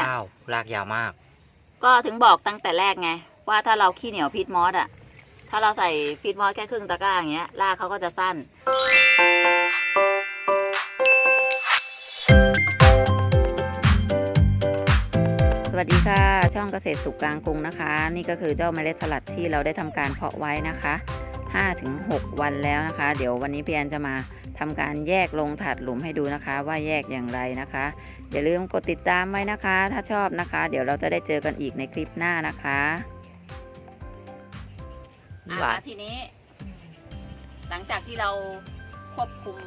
เนี่ยว้าวลากยาวมาก ก็ถึงบอกตั้งแต่แรกไง ว่าถ้าเราขี้เหนียวพีทมอสอะถ้าเราใส่พีทมอสแค่ครึ่งตะกร้าอย่างเงี้ยรากเขาก็จะสั้น สวัสดีค่ะ ช่องเกษตรสุขกลางกรุงนะคะ นี่ก็คือเจ้าเมล็ดสลัดที่เราได้ทำการเพาะไว้นะคะ5-6 วันแล้วนะคะ เดี๋ยววันนี้พี่แอนจะมา ทำการแยกลงถาดหลุมให้ดูนะคะ ว่าแยกอย่างไรนะคะ อย่าลืมกดติดตามไว้นะคะ ถ้าชอบนะคะ เดี๋ยวเราจะได้เจอกันอีกในคลิปหน้านะคะหวานทีนี้ หลังจากที่เราควบคุม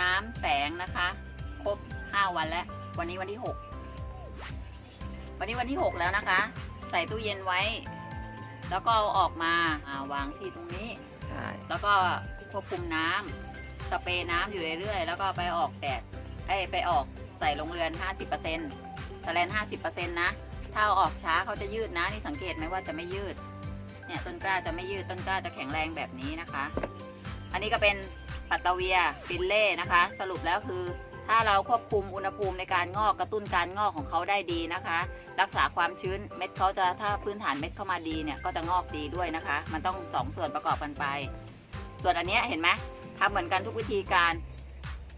น้ำแสงนะคะ ครบ 5 วันแล้ว วันนี้วันที่ 6 วันนี้วันที่ 6 แล้วนะคะ ใส่ตู้เย็นไว้ แล้วก็เอาออกมาอ่าวางที่ตรงนี้ใช่แล้วก็ควบคุมน้ำ สเปรย์น้ำอยู่เรื่อยๆ แล้วก็ไปออกแดดไอ้ยไปออกใส่ลงเรือน 50%สแลน50%นะ ถ้าเอาออกช้าเขาจะยืดนะ นี่สังเกตไหมว่าจะไม่ยืด เนี่ยต้นกล้าจะไม่ยืดต้นกล้าจะแข็งแรงแบบนี้นะคะ อันนี้ก็เป็นปัตตาเวียฟิลเล่นะคะ สรุปแล้วคือ ถ้าเราควบคุมอุณหภูมิในการงอกกระตุ้นการงอกของเขาได้ดีนะคะ รักษาความชื้นเม็ดเขาจะถ้าพื้นฐานเม็ดเข้ามาดีเนี่ยก็จะงอกดีด้วยนะคะ มันต้องสองส่วนประกอบกันไป ส่วนอันนี้เห็นไหม ทำเหมือนกันทุกวิธีการ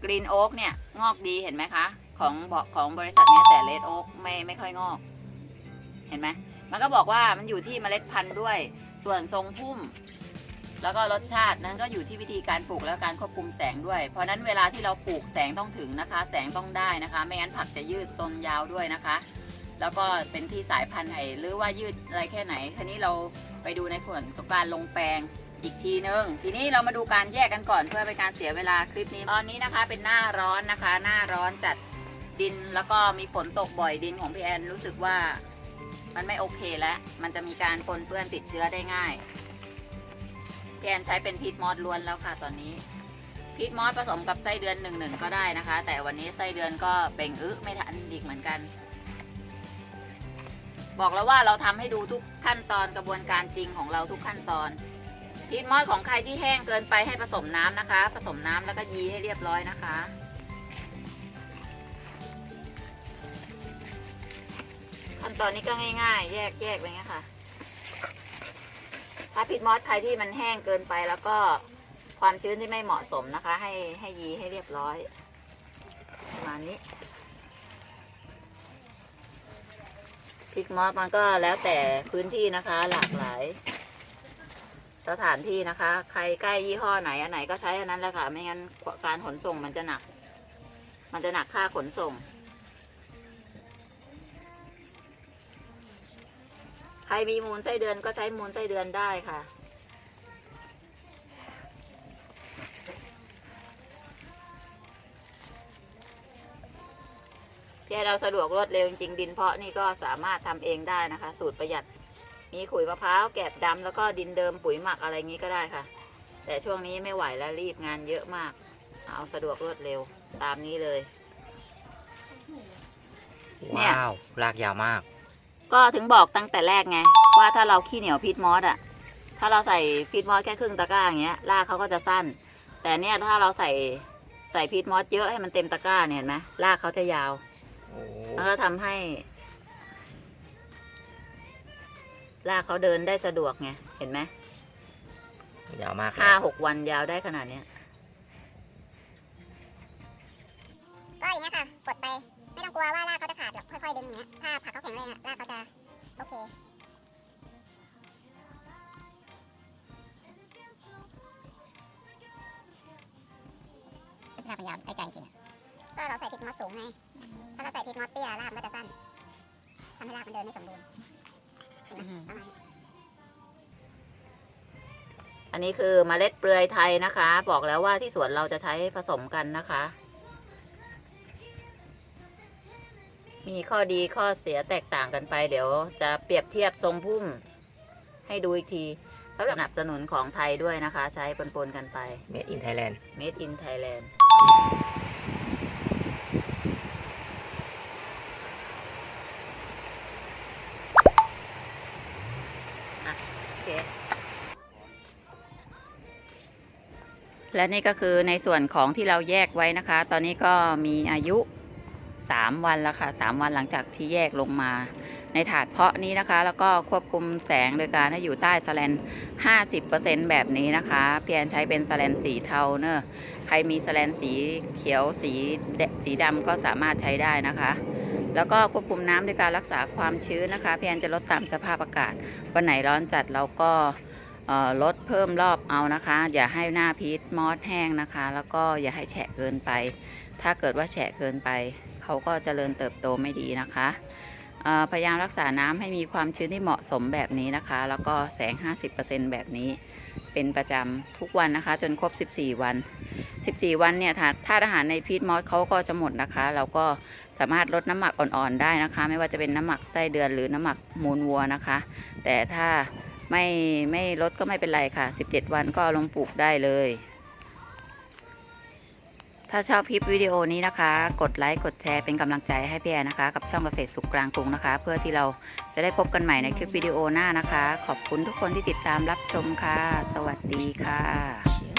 กรีนโอ๊กเนี่ยงอกดีเห็นไหมคะ ของบอกของบริษัทนี้แต่เลดโอ๊กไม่ไม่ค่อยงอก เห็นไหมมันก็บอกว่ามันอยู่ที่เมล็ดพันธุ์ด้วย ส่วนทรงพุ่ม แล้วก็รสชาตินั้นก็อยู่ที่วิธีการปลูกและการควบคุมแสงด้วย เพราะนั้นเวลาที่เราปลูกแสงต้องถึงนะคะ แสงต้องได้นะคะ ไม่งั้นผักจะยืดต้นยาวด้วยนะคะ แล้วก็เป็นที่สายพันธุ์ไหนหรือว่ายืดอะไรแค่ไหนทีนี้เราไปดูในผลของการลงแปลง อีกทีนึง ทีนี้เรามาดูการแยกกันก่อนเพื่อเป็นการเสียเวลาคลิปนี้ตอนนี้นะคะ เป็นหน้าร้อนนะคะ หน้าร้อนจัดดินแล้วก็มีฝนตกบ่อยดินของพี่แอนรู้สึกว่ามันไม่โอเคแล้ว มันจะมีการปนเปื้อนติดเชื้อได้ง่ายพี่แอนใช้เป็นพีทมอสล้วนแล้วค่ะตอนนี้พีทมอสผสมกับไส้เดือนหนึ่งหนึ่งก็ได้นะคะ แต่วันนี้ไส้เดือนก็เบ่งอึไม่ทันอีกเหมือนกัน บอกแล้วว่าเราทำให้ดูทุกขั้นตอนกระบวนการจริงของเราทุกขั้นตอน พีทมอสของใครที่แห้งเกินไปให้ผสมน้ำนะคะ ผสมน้ำแล้วก็ยีให้เรียบร้อยนะคะ ขั้นตอนนี้ก็ง่าย ๆ แยกแยกไปเงี้ยค่ะ ถ้าพิษมอสใครที่มันแห้งเกินไปแล้วก็ความชื้นที่ไม่เหมาะสมนะคะ ให้ให้ยีให้เรียบร้อยประมาณนี้พริกมอสมันก็แล้วแต่พื้นที่นะคะหลากหลาย สถานที่นะคะ ใครใกล้ยี่ห้อไหนอันไหนก็ใช้อันนั้นแหละค่ะ ไม่งั้นการขนส่งมันจะหนัก มันจะหนักค่าขนส่ง ใครมีมูลไส้เดือนก็ใช้มูลไส้เดือนได้ค่ะแค่เราสะดวกรวดเร็วจริงๆดินเพาะนี่ก็สามารถทำเองได้นะคะ สูตรประหยัด มีขุยมะพร้าวแกบดำแล้วก็ดินเดิมปุ๋ยหมักอะไรงี้ก็ได้ค่ะ แต่ช่วงนี้ไม่ไหวแล้วรีบงานเยอะมาก เอาสะดวกรวดเร็วตามนี้เลย เนี่ย ว้าวลากยาวมาก ก็ถึงบอกตั้งแต่แรกไง ว่าถ้าเราขี้เหนียวพีทมอสอะถ้าเราใส่พีทมอสแค่ครึ่งตะกร้าอย่างเงี้ยรากเขาก็จะสั้น แต่เนี่ยถ้าเราใส่ใส่พีทมอสเยอะให้มันเต็มตะกร้าเนี่ยเห็นไหมรากเขาจะยาวโอ้แล้วก็ทำให้ รากเขาเดินได้สะดวกไง เห็นไหมยาวมากเลยห้าหกวันยาวได้ขนาดเนี้ย ก็อย่างเงี้ยค่ะกดไป ไม่ต้องกลัวว่ารากเขาจะขาดหรอกค่อยๆดึงอย่างเงี้ยถ้าผักเขาแข็งแรงอะรากเขาจะโอเครากมันยาวได้ใจจริงก็เราใส่พริกมอสสูงไง ถ้าเราใส่พริกมอสเตี้ยรากมันก็จะสั้นทำให้รากมันเดินไม่สมบูรณ์ อันนี้คือเมล็ดเปลือยไทยนะคะ บอกแล้วว่าที่สวนเราจะใช้ผสมกันนะคะ มีข้อดีข้อเสียแตกต่างกันไป เดี๋ยวจะเปรียบเทียบทรงพุ่ม ให้ดูอีกทีสำหรับสนับสนุนของไทยด้วยนะคะ ใช้ปนๆกันไปเมดอินไทยแลนด์ Made in Thailand และนี่ก็คือในส่วนของที่เราแยกไว้นะคะ ตอนนี้ก็มีอายุ 3 วันแล้วค่ะ 3 วันหลังจากที่แยกลงมา ในถาดเพาะนี้นะคะ แล้วก็ควบคุมแสงโดยการให้อยู่ใต้สแลน 50%แบบนี้นะคะ เพียนใช้เป็นสแลนสีเทาเนอะใครมีสแลนสีเขียวสีสีดำก็สามารถใช้ได้นะคะแล้วก็ควบคุมน้ำด้วยการรักษาความชื้นนะคะ เพียนจะลดตามสภาพอากาศ วันไหนร้อนจัดเราก็ ลดเพิ่มรอบเอานะคะ อย่าให้หน้าพีชมอสแห้งนะคะ แล้วก็อย่าให้แฉะเกินไป ถ้าเกิดว่าแฉะเกินไป เขาก็เจริญเติบโตไม่ดีนะคะพยายามรักษาน้ำให้มีความชื้นที่เหมาะสมแบบนี้นะคะ แล้วก็แสง 50%แบบนี้ เป็นประจำทุกวันนะคะ จนครบ 14 วัน 14 วันเนี่ยถ้าถ้าอาหารในพีทมอสเขาก็จะหมดนะคะ เราก็สามารถลดน้ำหมักอ่อนๆได้นะคะ ไม่ว่าจะเป็นน้ำหมักไส้เดือนหรือน้ำหมักมูลวัวนะคะ แต่ถ้า ไม่ไม่ลดก็ไม่เป็นไรค่ะ17วันก็เอาลงปลูกได้เลย ถ้าชอบคลิปวิดีโอนี้นะคะ กดไลค์กดแชร์เป็นกำลังใจให้พี่แอนนะคะ กับช่องเกษตรสุขกลางกรุงนะคะ เพื่อที่เราจะได้พบกันใหม่ในคลิปวิดีโอหน้านะคะ ขอบคุณทุกคนที่ติดตามรับชมค่ะ สวัสดีค่ะ